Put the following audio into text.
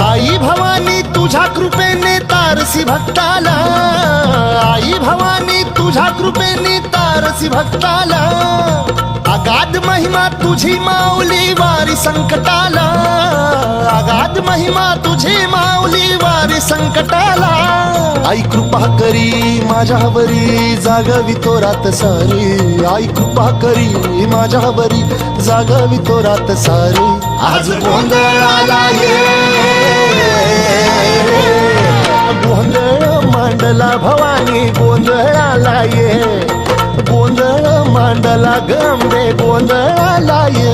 आई भवानी तुझ्या कृपेने तारसी भक्ताला. आई भवानी तुझ्या कृपेने तारसी भक्ताला. अगाध महिमा तुझी माऊली वारी संकटाला. अगाध महिमा तुझी माऊली वारी संकटाला. आई कृपा करी माझ्यावरी जागावी तो रात सारी. आई कृपा करी माझ्यावरी जागावी तो रात सारी. आज गोंधळाला ये. गोंधळ मांडला भवानी गोंधळाला ये. गोंधळ मांडला गंबे गोंधळाला ये.